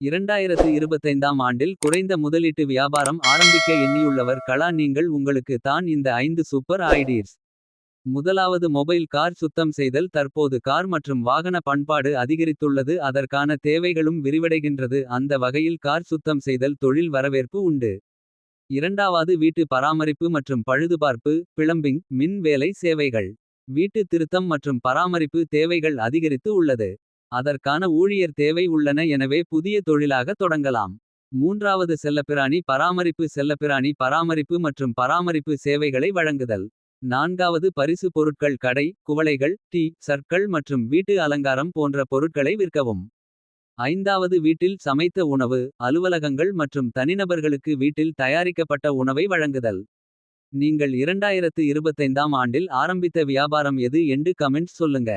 இரண்டாயிரத்து இருபத்தைந்தாம் ஆண்டில் குறைந்த முதலீட்டு வியாபாரம் ஆரம்பிக்க எண்ணியுள்ளவர் கலா நீங்கள் உங்களுக்கு தான் இந்த ஐந்து சூப்பர் ஐடியர்ஸ் முதலாவது மொபைல் கார் சுத்தம் செய்தல் தற்போது கார் மற்றும் வாகன பண்பாடு அதிகரித்துள்ளது அதற்கான தேவைகளும் விரிவடைகின்றது அந்த வகையில் கார் சுத்தம் செய்தல் தொழில் வரவேற்பு உண்டு. இரண்டாவது வீட்டு பராமரிப்பு மற்றும் பழுதுபார்ப்பு பிளம்பிங் மின் வேலை சேவைகள். வீட்டு திருத்தம் மற்றும் பராமரிப்பு தேவைகள் அதிகரித்து உள்ளது. அதற்கான ஊழியர் தேவை உள்ளன எனவே புதிய தொழிலாக தொடங்கலாம். மூன்றாவது செல்லப்பிராணி பராமரிப்பு செல்லப்பிராணி பராமரிப்பு மற்றும் பராமரிப்பு சேவைகளை வழங்குதல். நான்காவது பரிசு பொருட்கள் கடை குவளைகள் டீ சற்கள் மற்றும் வீட்டு அலங்காரம் போன்ற பொருட்களை விற்கவும். ஐந்தாவது வீட்டில் சமைத்த உணவு அலுவலகங்கள் மற்றும் தனிநபர்களுக்கு வீட்டில் தயாரிக்கப்பட்ட உணவை வழங்குதல். நீங்கள் இரண்டாயிரத்து இருபத்தைந்தாம் ஆண்டில் ஆரம்பித்த வியாபாரம் எது என்று கமெண்ட்ஸ் சொல்லுங்க.